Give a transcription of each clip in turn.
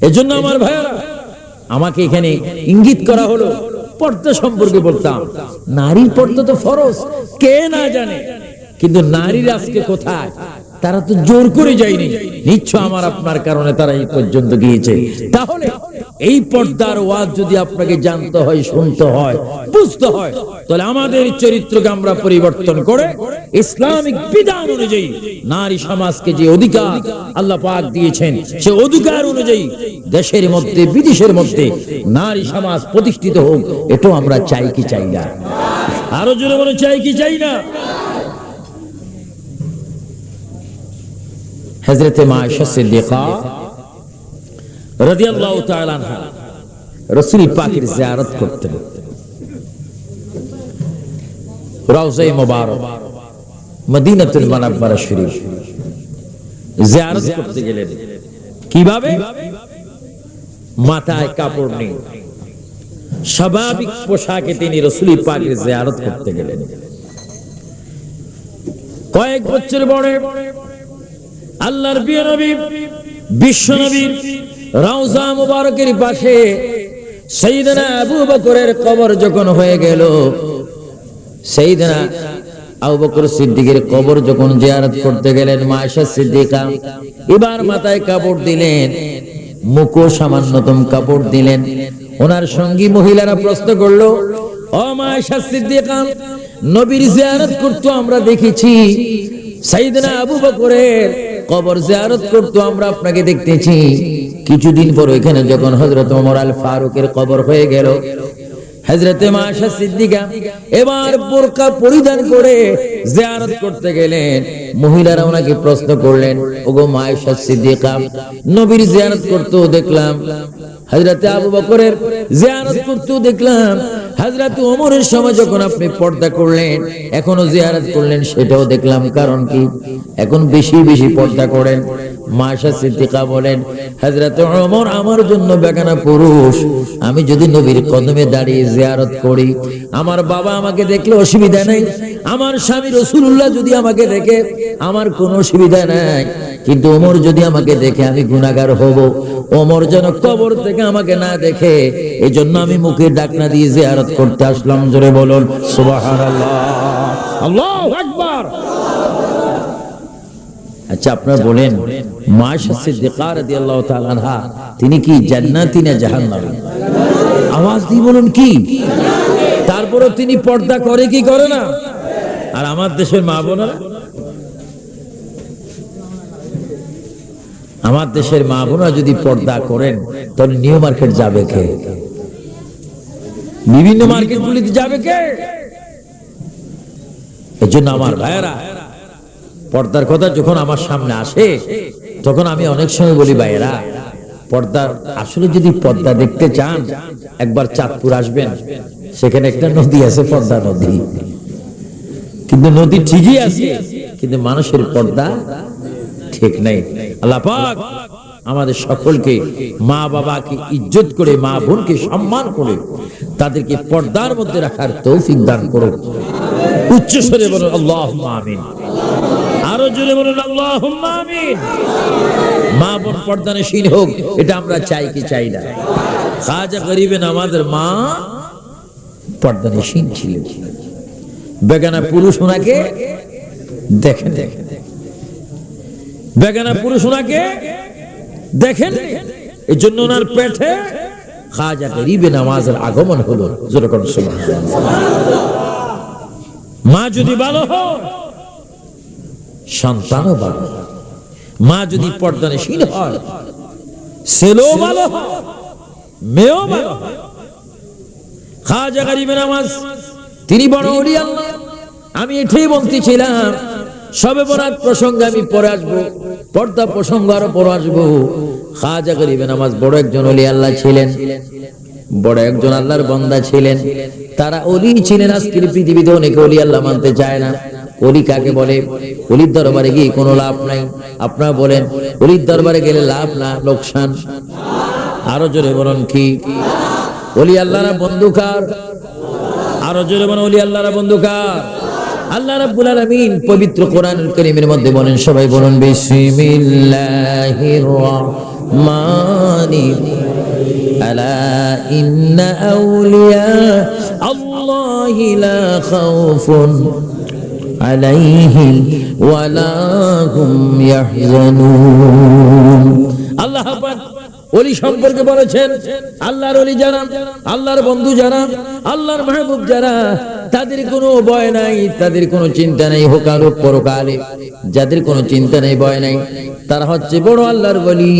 এজন্য আমার ভাইয়েরা, আমাকে এখানে ইঙ্গিত করা হলো, পর্দা সম্পর্কে বলতাম। নারীর পর্দা তো ফরজ, কে না জানে? কিন্তু নারীর আজকে কোথায়? তারা তো জোর করে যায়নি। নিচ্ছ আমার আপনার কারণে তারা এই পর্যন্ত গিয়েছে। তাহলে এই পর্দার ওয়াজ যদি আপনাকে জানতে হয়, শুনতে হয়, বুঝতে হয়, তাহলে আমাদের চরিত্রকে আমরা পরিবর্তন করে ইসলামিক বিধান অনুযায়ী নারী সমাজকে যে অধিকার আল্লাহ পাক দিয়েছেন, সে অধিকার অনুযায়ী দেশের মধ্যে, বিদেশের মধ্যে নারী সমাজ প্রতিষ্ঠিত হোক, এটাও আমরা চাই কি চাই না। আরও জোরে বলে, চাই কি চাই না? হজরতে মা সিদ্দিকা মাথায় কাপড় নেই স্বাভাবিক পোশাকে তিনি রসুল পাকের জিয়ারত করতে গেলেন। কয়েক বছর পরে আল্লাহর প্রিয় নবী, বিশ্ব নবীর রওজা মুবারকের পাশে সাইয়েদনা আবু বকরের কবর যখন হয়ে গেল সাইয়েদনা আবু বকর সিদ্দিকের কবর যখন জিয়ারত করতে গেলেন মা আয়েশা সিদ্দিকা এবার মাথায় কাপড় দিলেন মুখো সামান্যতম কাপড় দিলেন। ওনার সঙ্গী মহিলারা প্রশ্ন করল, ও মা আয়েশা সিদ্দিকা, নবীর জিয়ারত করতো আমরা দেখেছি সাইয়েদনা আবু বকরের কবর জিয়ারত করতো আমরা আপনাকে দেখতেছি। কিছুদিন পর ওইখানে যখন হজরত ওমর আল ফারুকের কবর হয়ে গেল হজরতে সিদ্দিকা এবার বোরকা পরিধান করে জিয়ারত করতে গেলেন। মহিলারা ওনাকে প্রশ্ন করলেন, ওগো মায়েশা সিদ্দিকা, নবীর জিয়ারত করতেও দেখলাম হজরতে আবু বকরের জিয়ারত করতেও দেখলাম হযরত ওমরের সময় যখন আপনি পর্দা করলেন, এখনও জিয়ারত করলেন, সেটাও দেখলাম। কারণ কি? এখন বেশি বেশি পর্দা করেন। মাশা সিদ্দিকা বলেন, হযরত ওমর, আমার জন্য বেগানা পুরুষ। আমি যদি নবীর কদমে দাঁড়িয়ে জিয়ারত করি, আমার বাবা আমাকে দেখলে অসুবিধা নেই। আমার স্বামী রসুল্লাহ যদি আমাকে দেখে, আমার কোনো অসুবিধা নাই। কিন্তু ওমর যদি আমাকে দেখে, আমি গুনাহগার হব। ওমর যেন কবর থেকে আমাকে না দেখে এই জন্য আমি মুখে ডাকনা দিয়ে জিয়ারত করতে আসলাম জোরে বলুন সুবহানাল্লাহ। আল্লাহু আকবার। আচ্ছা আপনারা বলেন মায়েশা সিদ্দিকা রাদিয়াল্লাহু তাআলা আনহা তিনি কি জান্নাতি না জাহান্নামী? আওয়াজ দিয়ে বলুন কি? তারপরে তিনি পর্দা করে কি করে না? আর আমার দেশের মা বোনেরা? আমার দেশের মা বোনরা যদি পর্দা করেন তাহলে নিউ মার্কেট যাবে কে? বিভিন্ন মার্কেট গুলিতে যাবে কে? এই জন্য আমার ভাইয়েরা, পর্দার কথা যখন আমার সামনে আসে, তখন আমি অনেক সময় বলি, ভাইয়েরা, পর্দার আসলে যদি পর্দা দেখতে চান, একবার চাঁদপুর আসবেন। সেখানে একটা নদী আছে, পর্দা নদী। কিন্তু নদী ঠিকই আছে, কিন্তু মানুষের পর্দা ঠিক নেই। আল্লাহ পাক আমাদের সকলকে মা বাবাকে ইজ্জত করে, মা বোনকে সম্মান করে, তাদেরকে পর্দার মধ্যে রাখার তৌফিক দান করুন। উচ্চ স্বরে বলুন আল্লাহ আমিন। আরও জোরে বলুন আল্লাহ আমিন। মা বোন হোক, এটা আমরা চাই কি চাই না। গরিবেন আমাদের মা বেগানা পুরুষ ওনাকে দেখেন দেখেন। বেগানা পুরুষ ওনাকে দেখেন এই জন্য ওনার পেটে খাজা গরিবে নামাজের আগমন হলো। যেরকম সময় মা যদি ভালো হয়, সন্তানও ভালো মা যদি পর্দানশীল হয়, ছেলেও ভালো মেয়েও ভালো খাজা গরিবে নামাজ, তিনি বড় আমি এটাই বলতেছিলাম সবে বরাত প্রসঙ্গে আমি পরে আসব, পর্দা প্রসঙ্গ আরও পরে আসব। খাজা গরিবে নামাজ বড় একজন অলি আল্লাহ ছিলেন, বড় একজন আল্লাহর বন্দা ছিলেন। তারা অলি ছিলেন, আজকের পৃথিবীতে অনেকে অলি আল্লাহ মানতে চায় না। অলি কাকে বলে? অলির দরবারে গিয়ে কোনো লাভ নাই। আপনারা বলেন, অলির দরবারে গেলে লাভ না, লোকসান? আরও জোরে বলুন কি? অলি আল্লাহরা বন্ধুকার? আরও জোরে বলুন, অলি আল্লাহরা বন্ধুকার? আল্লাহ রাব্বুল আলামিন পবিত্র কোরআনুল কারীমের মধ্যে বলেন, সবাই বলুন, বিসমিল্লাহির রাহমানির আলা ইন্না আউলিয়া আল্লাহি লা খাউফুন আলাইহিম ওয়ালা হুম ইয়াহজানুন। আল্লাহ পাক অলি সম্পর্কে বলেছেন, আল্লাহর অলি যারা, আল্লাহর বন্ধু যারা, আল্লাহর মাহবুব যারা তাদের কোনো ভয় নাই, তাদের কোনো চিন্তা নেই হোকাল পরকালে যাদের কোনো চিন্তা নেই, ভয় নাই। তারা হচ্ছে বড় আল্লাহর বলি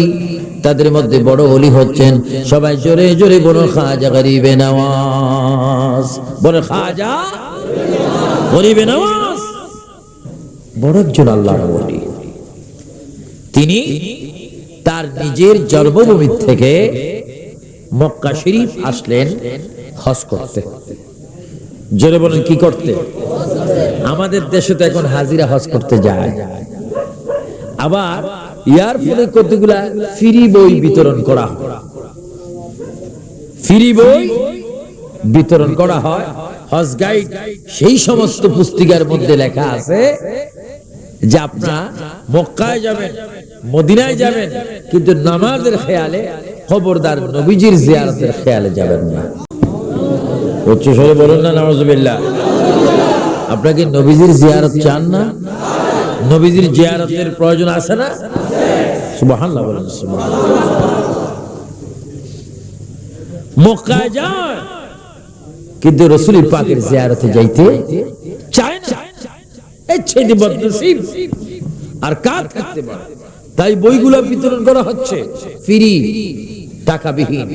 তাদের মধ্যে বড় অলি হচ্ছেন সবাই জোরে জোরে বড় খাজা গরিবে নওয়াজ। বড় খাজা গরিবে নওয়াজ। বড় একজন আল্লাহর বলি তিনি তার নিজের জন্মভূমি থেকে মক্কা শরীফ আসলেন হজ করতে। জোরে বলেন, কি করতে? আমাদের দেশে তো এখন হাজিরা হজ করতে যায়। আবার ইয়ার ফলে কতগুলা ফ্রি বই বিতরণ করা ফ্রি বই বিতরণ করা হয়। হজ গাইড সেই সমস্ত পুস্তিকার মধ্যে লেখা আছে যে আপনারা মক্কায় যাবেন, মদিনায় যাবেন, কিন্তু নামাজের খেয়ালে, খবরদার নবীজির জিয়ারতের খেয়ালে যাবেন না। উচ্চ বলুন না নামাজুবিল্লাহ আপনাকে নবীজির জিয়ারত চান না? নবীজির জিয়ারতের প্রয়োজন আছে না? সুবহানাল্লাহ বলেন কিন্তু রসুল পাকের জিয়ারতে যাইতে চায় না। আর কার থাকতে পারে তাই বইগুলো বিতরণ করা হচ্ছে। ফ্রি টাকা বিহীন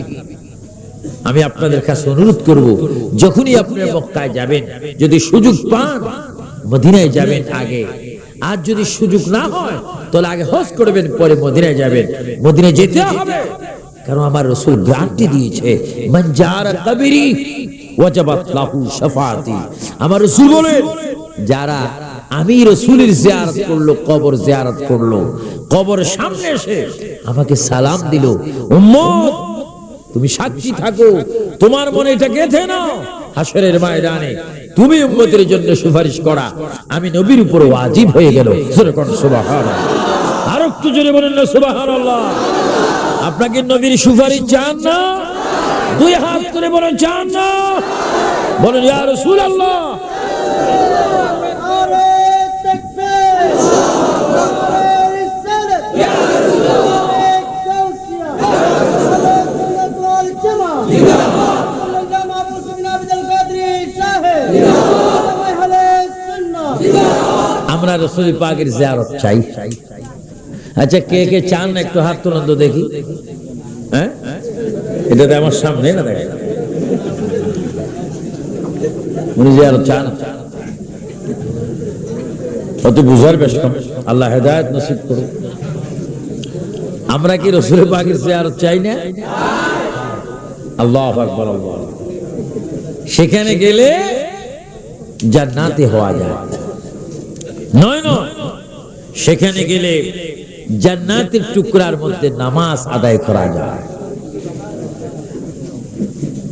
আমি আপনাদের কাছে অনুরোধ করব, যখনই আপনি মক্কায় যাবেন, যদি সুযোগ পান, মদিনায় যাবেন আগে। আর যদি সুযোগ না হয়, তাহলে আগে হজ করবেন, পরে মদিনায় যাবেন। মদিনায় যেতে হবে। কারণ আমার রসুল গ্রান্টি দিয়েছে মঞ্জার কবিরি ওয়াজাবাত লাহু শাফাআতি। আমার রসুল বলেন যারা আমি রসুলের জিয়ারত করল, কবর জিয়ারত করল, কবর সামনে এসে আমাকে সালাম দিল, উম্মত তুমি সাক্ষী থাকো। তোমার মনে এটা গেথে নাও। হাসরের ময়দানে তুমি উম্মতের জন্য সুপারিশ করা। আমি নবীর উপর ওয়াজিব হয়ে গেল। আর একটু জোরে বলেন না আপনাকে নবীর সুপারিশ চান না? দুই হাত করে বলেন, চান না? বলেন, ইয়া রাসূলুল্লাহ। আমরা রসুল পাকের জিয়ারত চাই। আচ্ছা কে কে চান একটু হাত তুলন তো দেখি। হ্যাঁ? এটা তো আমার সামনে না দেখেন। উনি চান। বুঝার বেশ আল্লাহ হেদায়ত নসিব করুন আমরা কি রসুল পাকের জিয়ারত চাই না? আল্লাহ আকবর। সেখানে গেলে জান্নাতে হওয়া যায়। নয় নয়। সেখানে গেলে জান্নাতের টুকরার মধ্যে নামাজ আদায় করা যায়।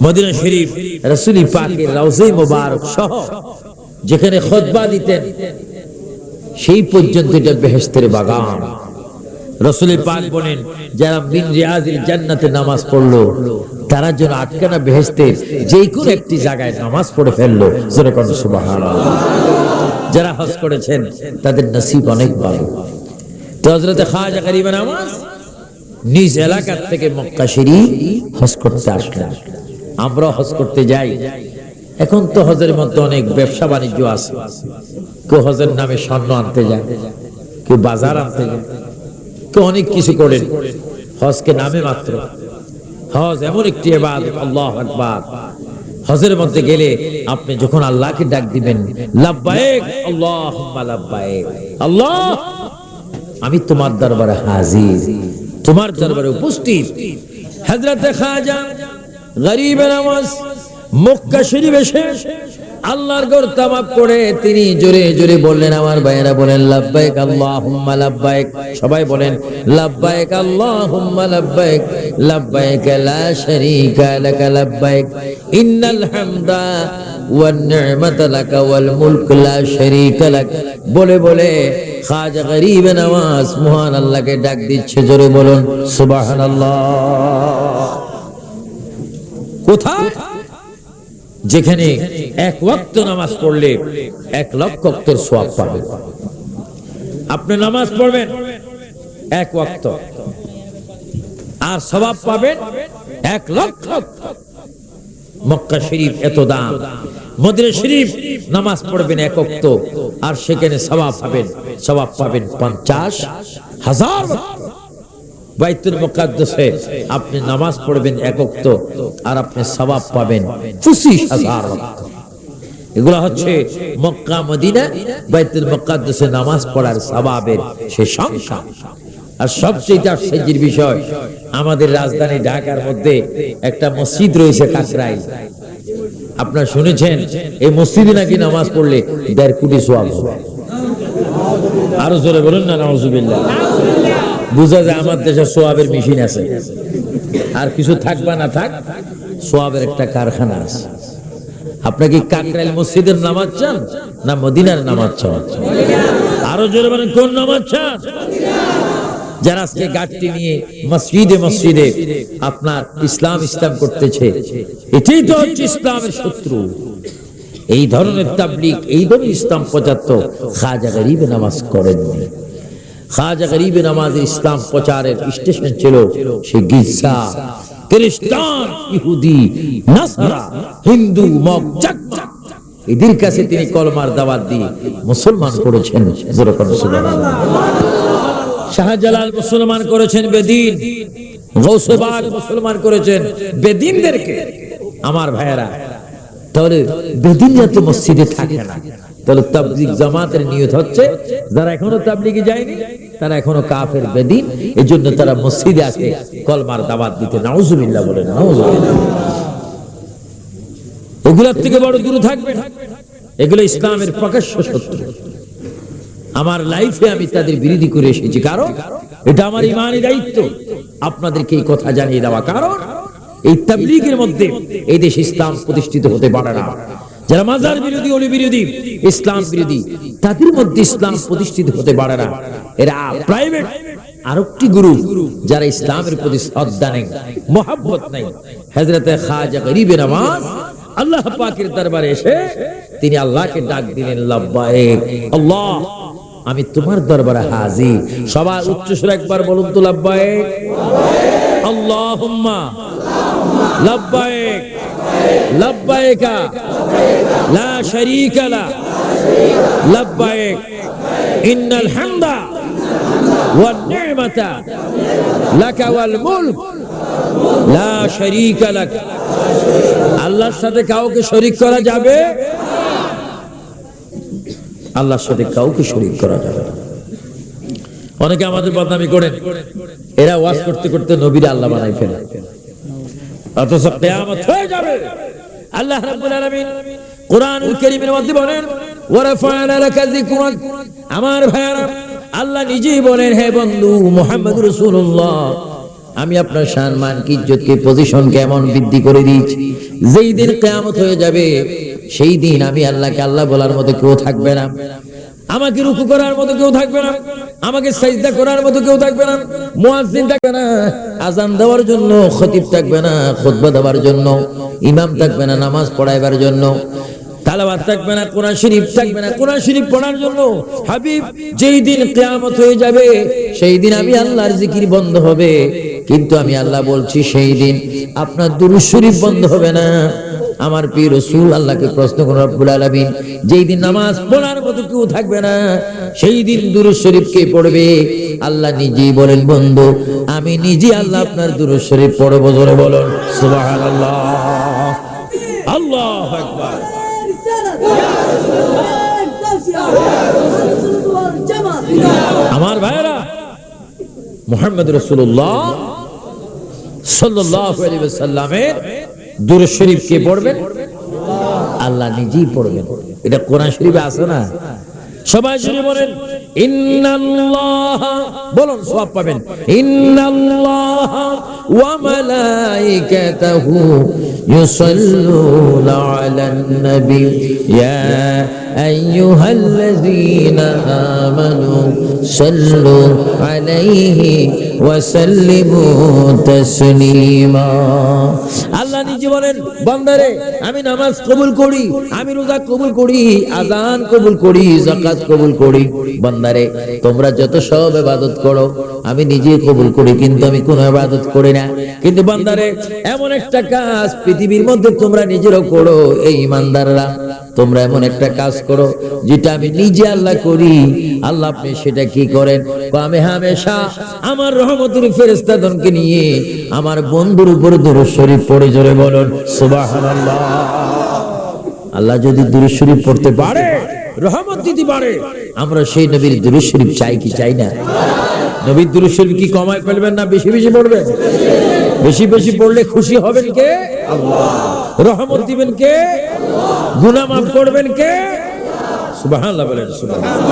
মদিনা শরীফ, রসুলি পাকের রওজে মোবারক সহ যেখানে খতবা দিতেন, সেই পর্যন্ত এটা বেহেস্তের বাগান। রসুল পাক বলেন, যারা মিন রিয়াজিল জান্নাতে নামাজ পড়ল, তারা যেন আটকানা বেহেস্তের যে কোনো একটি জায়গায় নামাজ পড়ে ফেলল। কোন সুবহানাল্লাহ। যারা হজ করেছেন, তাদের নসিব অনেক ভালো। তো হজরতে নামাজ নিজ এলাকার থেকে মক্কা হজ করতে আসলেন। আমরা হজ করতে যাই। এখন তো হজের মধ্যে অনেক ব্যবসা বাণিজ্য আছে। কেউ হজের নামে স্বর্ণ আনতে যায়, কেউ বাজার আনতে যায়, কেউ অনেক কিছু করেন হজকে নামে মাত্র। হজ এমন একটি এবাদ আল্লাহ হজের মধ্যে গেলে আপনি যখন আল্লাহকে ডাক দিবেন আমি তোমার দরবারে হাজির, তোমার দরবারে উপস্থিত। হযরত খাজা, গরিবের আওয়াজ, মক্কা শরীফ এসে আল্লাহর ঘর তামাক করে তিনি জোরে জোরে বললেন, আমার ভাইয়েরা বলেন, লাব্বাইক আল্লাহুম্মা লাব্বাইক। সবাই বলেন, লাব্বাইক আল্লাহুম্মা লাব্বাইক। লাব্বাইক লা শারীকা লাকা লাব্বাইক। ইন্নাল হামদা ওয়ান নি'মাতা লাকা ওয়াল মুলক লা শারীকা লাক। বলে বলে খাজা গরিব নওয়াজ মহান আল্লাহকে ডাক দিচ্ছে, জোরে বলুন, সুবহানাল্লাহ। কোথায়? যেখানে এক ওয়াক্ত নামাজ পড়লে এক লক্ষ অক্তর সোয়াব পাবেন। আপনি নামাজ পড়বেন এক ওয়াক্ত। আর সবাব পাবেন এক লক্ষ। মক্কা শরীফ এত দাম। মদিনা শরীফ নামাজ পড়বেন এক ওয়াক্ত। আর সেখানে সবাব পাবেন সবাব পাবেন পঞ্চাশ হাজার। বাইতুল মুকাদ্দাসে আপনি নামাজ পড়বেন একক আর আপনি সওয়াব পাবেন পঁচিশ হাজার ওয়াক্ত। এগুলো হচ্ছে মক্কা, মদিনা, বাইতুল মুকাদ্দাসে নামাজ পড়ার সওয়াবের সে সংখ্যা আর সবচেয়ে আশ্চর্যের বিষয়, আমাদের রাজধানী ঢাকার মধ্যে একটা মসজিদ রয়েছে কাকরাইল। আপনারা শুনেছেন, এই মসজিদে নাকি নামাজ পড়লে দেড় কোটি সোয়াব হবে। আরও জোরে বলুন না নজুবিল্লাহ বুঝা যায় আমার দেশে সোয়াবের মেশিন আছে। আর কিছু থাকবা না থাক, সোয়াবের একটা কারখানা আছে। আপনি কি কাকরাইল মসজিদের নামাজ চান না মদিনার নামাজ চান? আরও জোরে বলেন, কোন নামাজ চান? যারা আজকে গাড়টি নিয়ে মসজিদে মসজিদে আপনার ইসলাম ইসলাম করতেছে, এটাই তো হচ্ছে ইসলামের শত্রু। এই ধরনের তাবলিক এই ধরনের ইসলাম পঁচাত্তর খাজা গরিব নামাজ করেননি। খাজা গরিব নামাজের ইসলাম প্রচারের স্টেশন ছিল সে গির্জা। খ্রিস্টান, ইহুদি, নাসারা, হিন্দু, মগ এদের কাছে তিনি কলমার দাওয়াত দিয়ে মুসলমান করেছেন। শাহজালাল মুসলমান করেছেন বেদিন। গৌসবাগ মুসলমান করেছেন বেদিনদেরকে। আমার ভাইয়েরা, তাহলে বেদিন যাতে মসজিদে থাকে না, তাহলে তাবলিগ জামাতের নিয়ত হচ্ছে, যারা এখনও তাবলিগে যায়নি তারা এখনও কাফের, বেদিন। এই জন্য তারা মসজিদে আসে, কলমার দাওয়াত দিতে। নাউজুবিল্লাহ বলে নাউজুবিল্লাহ। এগুলোর থেকে বড় দূরে থাকবে এগুলো ইসলামের প্রকাশ্য শত্রু। আমার লাইফে আমি তাদের বিরোধী করে এসেছি। কারণ এটা আমার ইমানি দায়িত্ব। আপনাদেরকে এই কথা জানিয়ে দেওয়া। কারণ এই তাবলিগের মধ্যে এই দেশ ইসলাম প্রতিষ্ঠিত হতে পারে না। যারা মাজার বিরোধী, অলি বিরোধী, ইসলাম বিরোধী, তাদের মধ্যে ইসলাম প্রতিষ্ঠিত হতে পারে না। এরা প্রাইভেট আরেকটি গুরু যারা ইসলামের প্রতি শ্রদ্ধা নেই নেই। হজরতে খাজা গরিবে নামাজ আল্লাহ পাকের দরবারে এসে তিনি আল্লাহকে ডাক দিলেন আল্লাহ, আমি তোমার দরবারে হাজির। সবাই উচ্চ সুরে একবার বলুন তো লাব্বাইক আল্লাহুম্মা আল্লাহর সাথে কাউকে শরীক করা যাবে? আল্লাহর সাথে কাউকে শরীক করা যাবে অনেকে আমাদের বদনামি করেন। এরা ওয়াজ করতে করতে নবীর আল্লাহ বানাই ফেলে। অথচ কিয়ামত হয়ে যাবে। আল্লাহ রাব্বুল আলামিন কারীমের মধ্যে বলেন ওয়ারাফা'না লাকা আমার ভাইরা আল্লাহ নিজেই বলেন, হে বন্ধু রাসূলুল্লাহ, আমি আপনার সম্মান কি পজিশন কেমন বৃদ্ধি করে দিয়েছি। যেই দিন কিয়ামত হয়ে যাবে, সেই দিন আমি আল্লাহকে আল্লাহ বলার মতো কেউ থাকবে না। আমাকে রুকু করার মতো কেউ থাকবে না। আমাকে সাজদা করার মতো কেউ থাকবে না, মুয়াজ্জিন থাকবে না আজান দেওয়ার জন্য, খতিব থাকবে না, খুতবা দেওয়ার জন্য, ইমাম থাকবে না, নামাজ পড়াইবার জন্য তালাবাত থাকবে না, কোরআন শরীফ থাকবে না, কোরআন শরীফ পড়ার জন্য, হাবিব যেই দিন কিয়ামত হয়ে যাবে, সেই দিন আমি আল্লাহর জিকির বন্ধ হবে, কিন্তু আমি আল্লাহ বলছি সেই দিন আপনার দুরূদ শরীফ বন্ধ হবে না। আমার প্রিয় রসুল, আল্লাহকে প্রশ্ন করুন, রব্বুল আলামিন, যেই দিন নামাজ পড়ার মতো কেউ থাকবে না, সেই দিন দুরূদ শরীফ কে পড়বে? আল্লাহ নিজেই বলেন, বন্ধু, আমি নিজে আল্লাহ আপনার দুরূদ শরীফ পড়ব, জোরে বলুন, সুবহানাল্লাহ। আল্লাহু আকবার। আমার ভাইরা মোহাম্মদ রসুল্লাহ সাল্লাল্লাহু আলাইহি ওয়াসাল্লামের দুরূদ শরীফ কে পড়বেন? আল্লাহ নিজেই পড়বেন। এটা কোরআন শরীফে আছে না? সবাই যদি বলেন, ইন্নাল্লাহ বলুন সব পাবেন। ইন্নাল্লাহ ওয়া মালাইকাতাহু ইউসাল্লুনা আলান নবী। ইয়া আইয়ুহাল্লাযীনা আমানু সাল্লু আলাইহি ওয়া সাল্লিমু তাসলিমা। আল্লাহ নিজে বলেন, বান্দারে, আমি নামাজ কবুল করি, আমি রোজা কবুল করি কবুল করি, যাকাত কবুল করি। বান্দারে, তোমরা যত সব ইবাদত করো, আমি নিজে কবুল করি, কিন্তু আমি কোনো ইবাদত করি না। কিন্তু বান্দারে, এমন একটা কাজ পৃথিবীর মধ্যে তোমরা নিজেরও করো, এই ইমানদাররা। তোমরা এমন একটা কাজ করো, যেটা আমি নিজে আল্লাহ করি। আল্লাহ আপনি সেটা কি করেন? আমি হামেশা আমার রহমতের ফেরেস্তাদনকে নিয়ে আমার বন্ধুর উপর দরুদ শরীফ পড়ে, জোরে বলুন আল্লাহ যদি দুরুদ শরীফ পড়তে পারে, রহমত দিতে পারে, আমরা সেই নবীর দুরুদ শরীফ চাই কি চাই না? নবীর দুরুদ কি কমায় ফেলবেন না বেশি বেশি পড়বেন? বেশি বেশি পড়লে খুশি হবেন কে? রহমত দিবেন কে? মাফ করবেন কে? সুবহানাল্লাহ বলেন সুবহানাল্লাহ।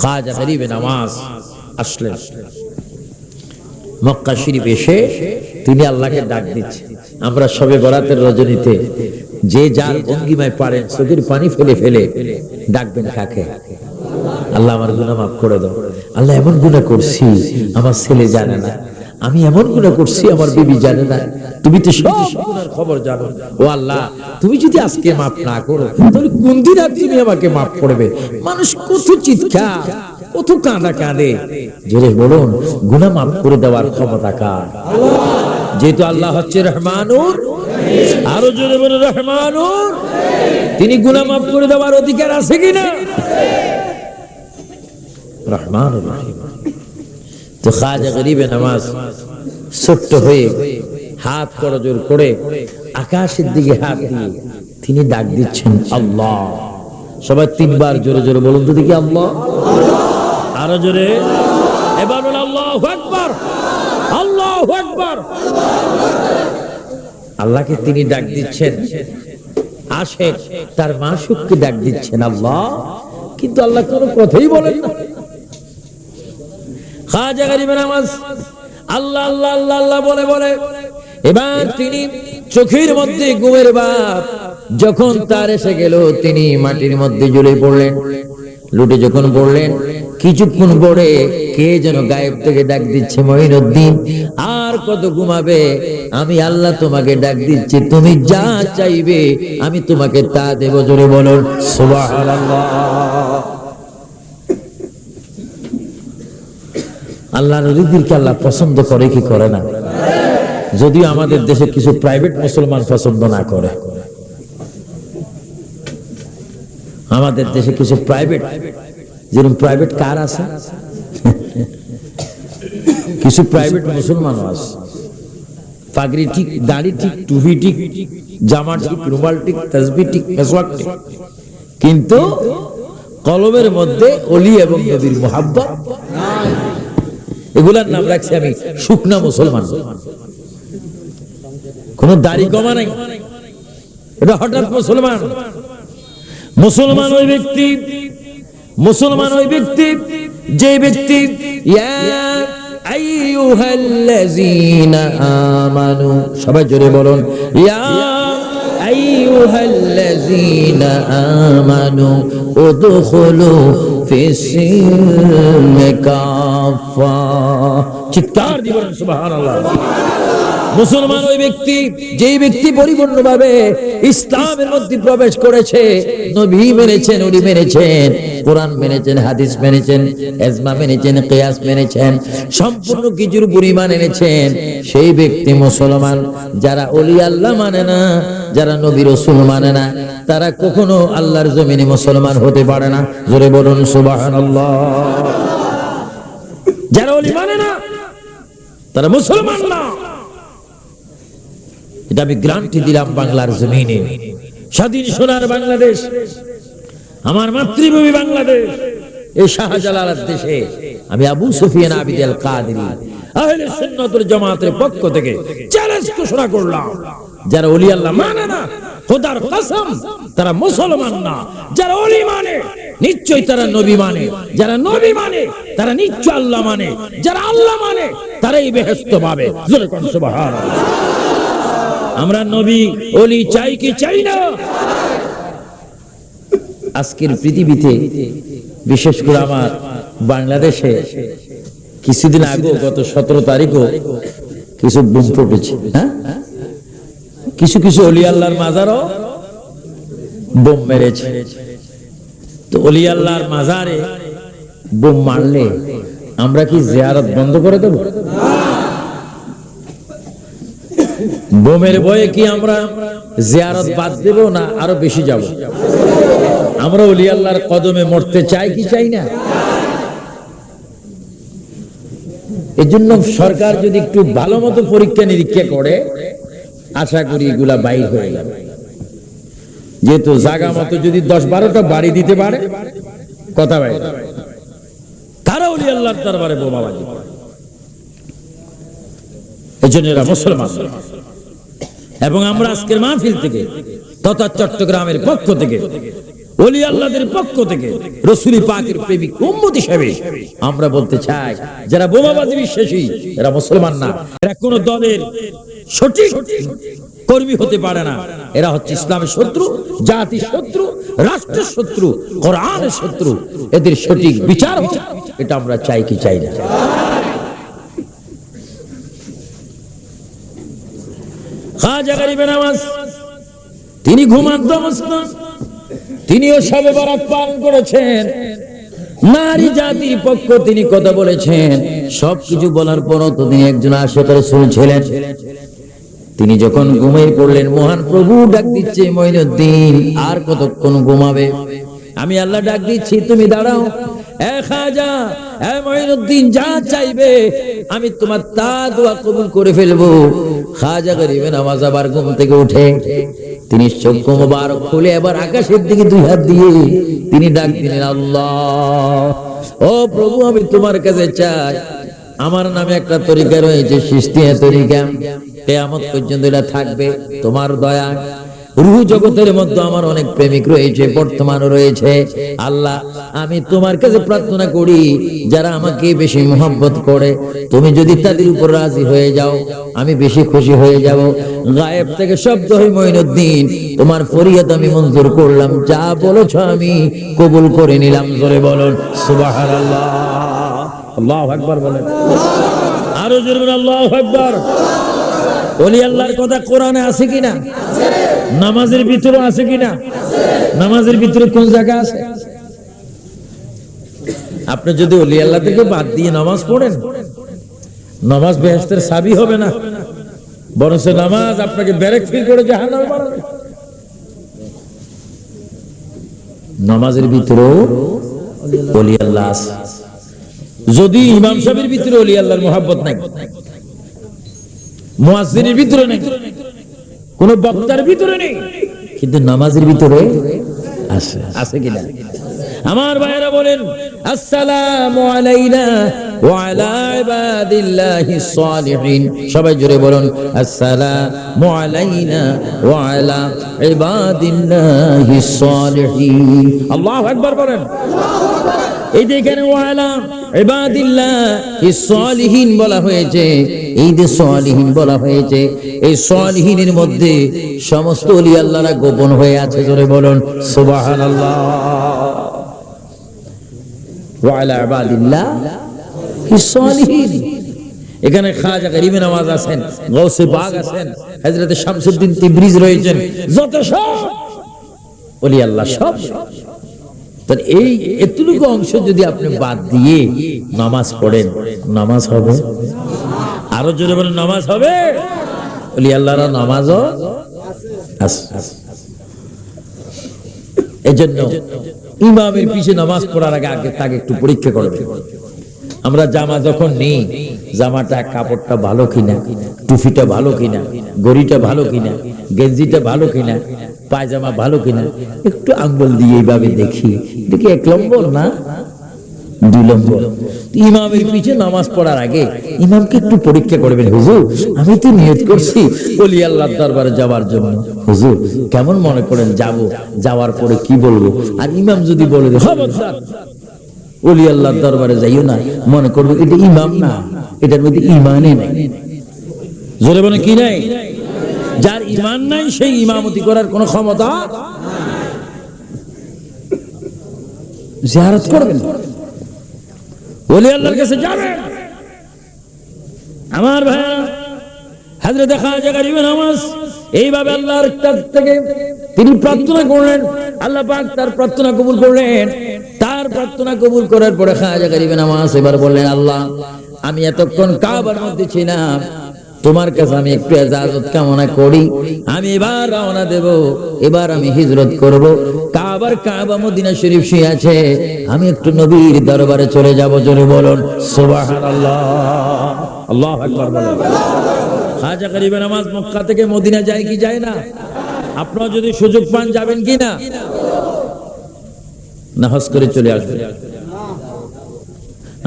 খাজা গরিবে নামাজ আসলেন। মক্কা শরীফ এসে তিনি আল্লাহকে ডাক দিচ্ছেন আমরা সবে বরাতের রজনীতে যে যার ভঙ্গিমায় পারেন চোখের পানি ফেলে ফেলে ডাকবেন কাকে? আল্লাহ আমার গুনাহ মাফ করে দাও। আল্লাহ এমন গুনাহ করছি, আমার ছেলে জানে না। আমি এমন গুনাহ করছি, আমার বিবি জানে না। তুমি তো সব গুনার খবর জানো। ও আল্লাহ, তুমি যদি আজকে মাফ না করো, তাহলে কোন দিন আর তুমি আমাকে মাফ করবে? মানুষ কত চিৎকার, কত কাঁদা কাঁদে। জোরে বলুন, গুনাহ মাফ করে দেওয়ার ক্ষমতা কার? যেহেতু আল্লাহ হচ্ছে রহমানুর আরও জোরে বলুন, রহমানুর তিনি গুনাহ মাফ করে দেওয়ার অধিকার আছে কিনা? রহমান রহিম। তো খাজা গরিবে নামাজ ছোট্ট হয়ে হাত করজোর করে আকাশের দিকে হাত দিয়ে তিনি ডাক দিচ্ছেন, আল্লাহ। সবাই তিনবার জোরে জোরে বলুন তো দেখি, আল্লাহ। আরও জোরে। এবার আল্লাহ আকবার। আল্লাহ আকবার। আল্লাহকে তিনি ডাক দিচ্ছেন। আসে, তার মাসুককে ডাক দিচ্ছেন, আল্লাহ। কিন্তু আল্লাহ কোনো কথাই বলেন না। খাজা আল্লাহ আল্লাহ আল্লাহ আল্লাহ বলে বলে। এবার তিনি চোখের মধ্যে বাপ যখন তার এসে গেল, তিনি মাটির মধ্যে ঝুলে পড়লেন। লুটে যখন পড়লেন, কিছুক্ষণ পরে কে যেন গায়েব থেকে ডাক দিচ্ছে, মঈনুদ্দিন, আর কত ঘুমাবে? আমি আল্লাহ তোমাকে ডাক দিচ্ছি, তুমি যা চাইবে, আমি তোমাকে তা দেব। জোরে বলুন আল্লাহ নদীদেরকে আল্লাহ পছন্দ করে কি করে না? যদিও আমাদের দেশে কিছু প্রাইভেট মুসলমান পছন্দ না করে। আমাদের দেশে কিছু প্রাইভেট যেরকম প্রাইভেট কার আছে? কিছু প্রাইভেট মুসলমানও আছে। পাগড়ি ঠিক, দাড়ি ঠিক, টুপি ঠিক, জামা ঠিক, রুমাল ঠিক তসবি ঠিক, মেসওয়াক ঠিক। কিন্তু কলমের মধ্যে অলি এবং নবীর মোহাব্বত এগুলার নাম রাখছি আমি শুকনা মুসলমান। কোন দাড়ি কমা নাই। এটা হঠাৎ মুসলমান। মুসলমান ওই ব্যক্তি, মুসলমান ওই ব্যক্তি, যে ব্যক্তি আমানু। সবাই জোরে বলুন, ইয়া আইয়ুহাল্লাযীনা আমানু মুসলমান ওই ব্যক্তি যেই ব্যক্তি পরিপূর্ণভাবে ইসলামের মধ্যে প্রবেশ করেছে নবী মেনেছেন উনি মেনেছেন। কোরআন মেনেছেন, হাদিস মেনেছেন, এজমা মেনেছেন, কিয়াস মেনেছেন, সম্পূর্ণ কিছুর পরিমাণ এনেছেন। সেই ব্যক্তি মুসলমান, যারা অলি আল্লাহ মানে না, যারা নবী রসুল মানে না, তারা কখনো আল্লাহর জমিনে মুসলমান হতে পারে না। জোরে বলুন, সুবহানাল্লাহ। যারা অলি মানে না, তারা মুসলমান না। এটা আমি গ্রান্টি দিলাম বাংলার জমিনে। স্বাধীন সোনার বাংলাদেশ। আমার মাতৃভূমি বাংলাদেশ। এই শাহজালালের দেশে আমি আবু সুফিয়ান আবিদ আল কাদেরী আহলে সুন্নাতুল জামাতের পক্ষ থেকে চ্যালেঞ্জ ঘোষণা করলাম। যারা ওলি আল্লাহ মানে না, খোদার কসম, তারা মুসলমান না। যারা ওলি মানে নিশ্চয়ই তারা নবী মানে। যারা নবী মানে তারা নিশ্চয় আল্লাহ মানে। যারা আল্লাহ মানে তারাই বেহেশত পাবে। আমরা নবী, ওলি চাই কি চাই না? আজকের পৃথিবীতে, বিশেষ করে আমার বাংলাদেশে, কিছুদিন আগে গত সতেরো তারিখও কিছু বুম ফুটেছে হ্যাঁ? কিছু কিছু অলি আল্লাহর মাজারও বোম মেরেছে। তো অলি আল্লাহর মাজারে বোম মারলে আমরা কি জিয়ারত বন্ধ করে দেব? বোমের বয়ে কি আমরা জিয়ারত বাদ দেব না আরও বেশি যাব? আমরা অলি আল্লাহর কদমে মরতে চাই কি চাই না? এর জন্য সরকার যদি একটু ভালো মতো পরীক্ষা নিরীক্ষা করে, আশা করি এগুলা বাইর হয়ে যাবে। যেহেতু জাগা মতো যদি দশ বারোটা বাড়ি দিতে পারে, কথা বাইর তারা অলি আল্লাহর দরবারে বোমাবাজি। এই জন্য এরা মুসলমান। এবং আমরা আজকের মাহফিল থেকে তথা চট্টগ্রামের পক্ষ থেকে অলি পক্ষ থেকে, রসুলি পাকের প্রেমিক উম্মত আমরা বলতে চাই, যারা বোমাবাজি বিশ্বাসী, এরা মুসলমান না। এরা কোন দলের সঠিক কর্মী হতে পারে না। এরা হচ্ছে ইসলামের শত্রু, জাতির শত্রু, রাষ্ট্রের শত্রু, কোরআনের শত্রু। এদের সঠিক বিচার এটা আমরা চাই কি চাই না। তিনি ঘুমান্ত অবস্থান তিনিও সবে বরাত পালন করেছেন। নারী জাতির পক্ষ তিনি কথা বলেছেন। সবকিছু বলার পরও তো তিনি একজন আশেখার শুনছিলেন তিনি যখন ঘুমিয়ে পড়লেন মহান প্রভু ডাক দিচ্ছে মঈনুদ্দিন আর কতক্ষণ ঘুমাবে? আমি আল্লাহ ডাক দিচ্ছি, তুমি দাঁড়াও। এ খাজা এ আমি তোমার তা দোয়া কবুল করে ফেলব। খাজা গরিবে নামাজ আবার ঘুম থেকে উঠে। তিনি খুলে এবার আকাশের দিকে দুই হাত দিয়ে তিনি ডাক দিলেন, আল্লাহ, ও প্রভু, আমি তোমার কাছে চাই। আমার নামে একটা তরিকা রয়েছে সৃষ্টিয়া তরিকা। কেয়ামত পর্যন্ত এটা থাকবে। তোমার দয়া রুহ জগতের মধ্যে আমার অনেক প্রেমিক রয়েছে বর্তমানও রয়েছে। আল্লাহ, আমি তোমার কাছে প্রার্থনা করি, যারা আমাকে বেশি মোহাব্বত করে, তুমি যদি তাদের উপর রাজি হয়ে যাও, আমি বেশি খুশি হয়ে যাব। গায়েব থেকে শব্দ হই মঈনুদ্দিন, তোমার ফরিয়াদ আমি মঞ্জুর করলাম, যা বলেছ আমি কবুল করে নিলাম, জোরে বলুন, সুবহানাল্লাহ। আল্লাহু আকবার বলেন। আরও জোরে বলেন, আল্লাহু আকবার। আল্লাহর কথা কোরআনে আছে কিনা? নামাজের ভিতরে আছে কিনা? নামাজের ভিতরে কোন জায়গা আছে? আপনি যদি ওলি আল্লাহ থেকে বাদ দিয়ে নামাজ পড়েন, নামাজ বেহেস্তের সাবি হবে না। বরং নামাজ আপনাকে ব্যারেক ফিল করে জাহান্নামে বাড়াবে নামাজের ভিতরেও ওলি আল্লাহ আছে। যদি ইমাম সাহেবের ভিতরে ওলি আল্লাহর মোহাব্বত নাই, মুয়াজ্জিনের ভিতরে নেই। কোন বক্তার ভিতরে নেই কিন্তু নামাজের ভিতরে আছে আছে কিনা? আমার ভাইরা বলেন আসসালামু আলাইনা ওয়া আলা ইবাদিল্লাহিস সালিহিন। সবাই জোরে বলুন আসসালামু আলাইনা ওয়া আলা ইবাদিল্লাহিস সালিহিন। আল্লাহু আকবার বলেন। এই যে এখানে ওয়ালা ইবাদিল্লাহ সলিহীন বলা হয়েছে এই যে সলিহীন বলা হয়েছে, এই সলিহীনের মধ্যে সমস্ত অলি আল্লাহরা গোপন হয়ে আছে, জোরে বলুন, সুবহানাল্লাহ। ওয়ালা এখানে খাজা গরিবে নামাজ আছেন গৌসে বাগ আছেন শামসুদ্দিন তিবরিজ রয়েছেন, যত সব অলি আল্লাহ সব। তাহলে এই এতটুকু অংশ যদি আপনি বাদ দিয়ে নামাজ পড়েন, নামাজ হবে? আরও জোরে বলেন, নামাজ হবে? বলি, আল্লাহর এজন্য ইমামের নামাজ পড়ার আগে আগে তাকে একটু পরীক্ষা করবে আমরা জামা যখন নিই, জামাটা, কাপড়টা ভালো কিনা টুফিটা ভালো কিনা গড়িটা ভালো কিনা, গেঞ্জিটা ভালো কিনা, পায়জামা ভালো কিনা, একটু আঙ্গুল দিয়ে এইভাবে দেখি। দেখি এক লম্বর না? ইমামের পিছে নামাজ পড়ার আগে ইমামকে একটু পরীক্ষা করবেন, হুজুর, আমি তো নিয়ত করছি আল্লাহ দরবারে যাওয়ার জন্য। হুজুর, কেমন মনে করেন যাব, যাওয়ার পরে কি বলব? আর ইমাম যদি বলে আল্লাহর দরবারে যাইও না। মনে করব, এটা ইমাম না, এটার মধ্যে ইমানই নাই। জোরে কি নাই? যার ইমান নাই, সেই ইমামতি করার কোনো ক্ষমতা জিয়ারত করবেন? ওলি আল্লাহর কাছে যাবেন আমার ভাইয়া হাজরে দেখা জায়গা নামাজ, এইভাবে আল্লাহর কাছ থেকে তিনি প্রার্থনা করলেন, আল্লাহ পাক তার প্রার্থনা কবুল করলেন। তার প্রার্থনা কবুল করার পরে খাজা গরিবেন নামাজ এবার বললেন, আল্লাহ, আমি এতক্ষণ কাবার মধ্যে ছিলাম তোমার কাছে আমি একটু এজাজত কামনা করি। আমি এবার রওনা দেব, এবার আমি হিজরত করব। কাবার কাবা মদিনা শরীফ শুয়ে আছে। আমি একটু নবীর দরবারে চলে যাব, জোরে বলুন, সুবহানাল্লাহ। আল্লাহু আকবার বলেন। খাজা গরিবে নামাজ মক্কা থেকে মদিনা যায় কি যায় না? আপনারা যদি সুযোগ পান যাবেন কি না? না করে চলে আসবেন।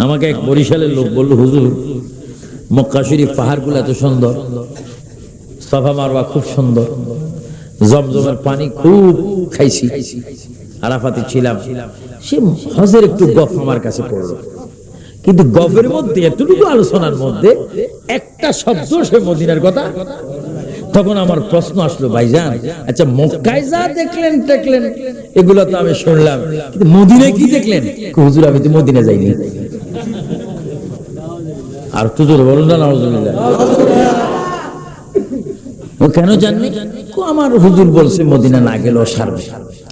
আমাকে এক বরিশালের লোক বলল, হুজুর মক্কা শরীফ পাহাড়গুলো এত সুন্দর। সফা মারওয়া খুব সুন্দর। জমজমের পানি খুব খাইছি। আরাফাতে ছিলাম। সে হজের একটু গফ আমার কাছে পড়ল। কিন্তু গফের মধ্যে এতটুকু আলোচনার মধ্যে একটা শব্দ সে মদিনার কথা। তখন আমার প্রশ্ন আসলো, ভাইজান আচ্ছা মক্কায় যা দেখলেন দেখলেন এগুলো তো আমি শুনলাম। কিন্তু মদিনায় কি দেখলেন? হুজুর, আমি তো মদিনা যাইনি। আর তো জোরে বলুন না নাউজুবিল্লাহ। ও কেন জাননি? আমার হুজুর বলছে, মদিনা না গেলেও সারবে।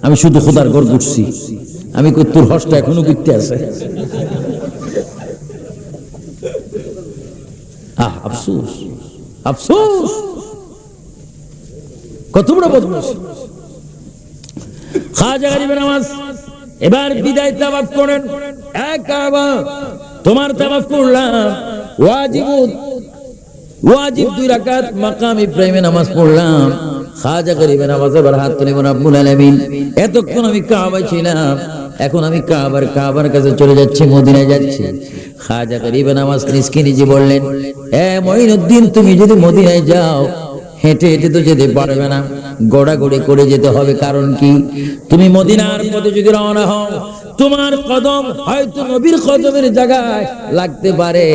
আমি শুধু খোদার ঘর ঘুরছি। আমি কই, তোর হসটা এখনও ঘুরতে আছে? আহ, আফসোস আফসোস। কত বড় বদমাস খাজা গরিবের নামাজ। এবার বিদায় তাবাব করেন। এক তোমার তাবাব করলাম। ওয়াজিব দুই রাকাত মাকাম নামাজ পড়লাম। খাজা গরিবে হাত এতক্ষণ আমি ছিলাম। এখন আমি কাবার কাবার কাছে চলে যাচ্ছি, মদিনায় যাচ্ছি। খাজা গরিবে নামাজ নিজকে নিজে বললেন, এ মঈনুদ্দিন, তুমি যদি মদিনায় যাও, হেঁটে হেঁটে তো যেতে পারবে না। গোড়াগড়ি করে যেতে হবে, কারণ কি? তুমি মদিনার পথে যদি রওনা হও তোমার কদম হয়তো নবীর কদমের জায়গায় লাগতে পারে।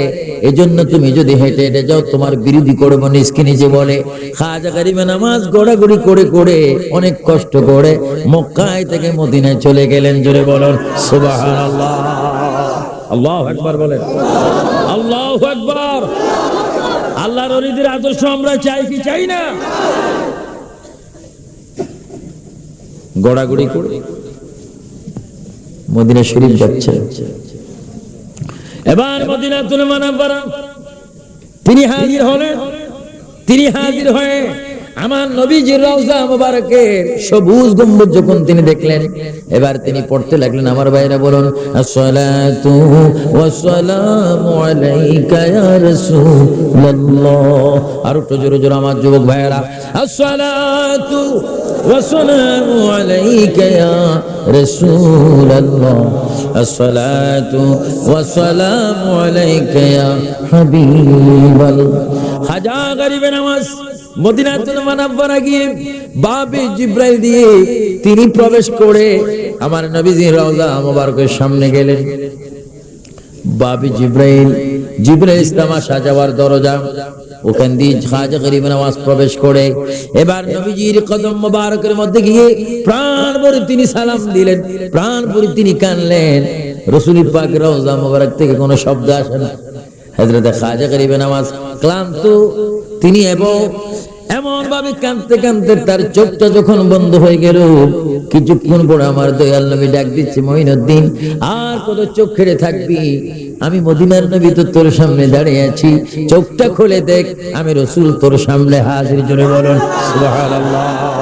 এজন্য তুমি যদি হেঁটে হেঁটে যাও, তোমার বিরোধী করব নিজকে নিজে বলে। খাজা গরিবে নামাজ গোড়াগড়ি করে করে অনেক কষ্ট করে মক্কায় থেকে মদিনায় চলে গেলেন। জোরে বলুন, সুবহানাল্লাহ। আল্লাহু আকবার বলেন। আল্লাহু আকবার। আল্লাহর অলিদের আদর্শ আমরা চাই কি চাই না? গড়াগড়ি করে। মদিনা শরীফ যাচ্ছে। এবার মদিনা তুলে মানা তিনি হাজির হলেন। তিনি হাজির হয়ে আমার নবীজির রওজা মুবারকের সবুজ গম্বুজ যখন তিনি দেখলেন, এবার তিনি পড়তে লাগলেন। আমার ভাইরা বলুন, আসসালাতু ওয়াসসালামু আলাইকা ইয়া রাসূলুল্লাহ। আর একটু জোরে জোরে আমার যুবক ভাইরা আসসালাতু ওয়াসসালামু আলাইকা ইয়া রাসূলুল্লাহ আসসালাতু ওয়াসসালামু আলাইকা ইয়া হাবিবাল্লাহ হাজা গরিবে নামাজ মদিনাতুল মানাব্বারা গিয়ে বাবে জিব্রাইল দিয়ে তিনি প্রবেশ করে আমার নবীজি রওজা মুবারকের সামনে গেলেন। বাবে জিব্রাইল জিব্রাইল ইসলাম সাজাবার দরজা ওখান দিয়ে খাজা গরিব নামাজ প্রবেশ করে। এবার নবীজির কদম মোবারকের মধ্যে গিয়ে প্রাণ ভরে তিনি সালাম দিলেন। প্রাণ ভরে তিনি কানলেন রসুল পাক রওজা মোবারক থেকে কোনো শব্দ আসে না। খাজা গরিব নামাজ ক্লান্ত। তিনি এবং এমন ভাবে কাঁদতে কাঁদতে তার চোখটা যখন বন্ধ হয়ে গেল, কিছুক্ষণ পরে আমার দয়াল নবী ডাক দিচ্ছে, মহিনুদ্দিন, আর কত চোখ খেড়ে থাকবি? আমি মদিনার নবী তো তোর সামনে দাঁড়িয়ে আছি। চোখটা খুলে দেখ, আমি রসুল তোর সামনে হাজির। জোরে বলুন, সুবহানাল্লাহ।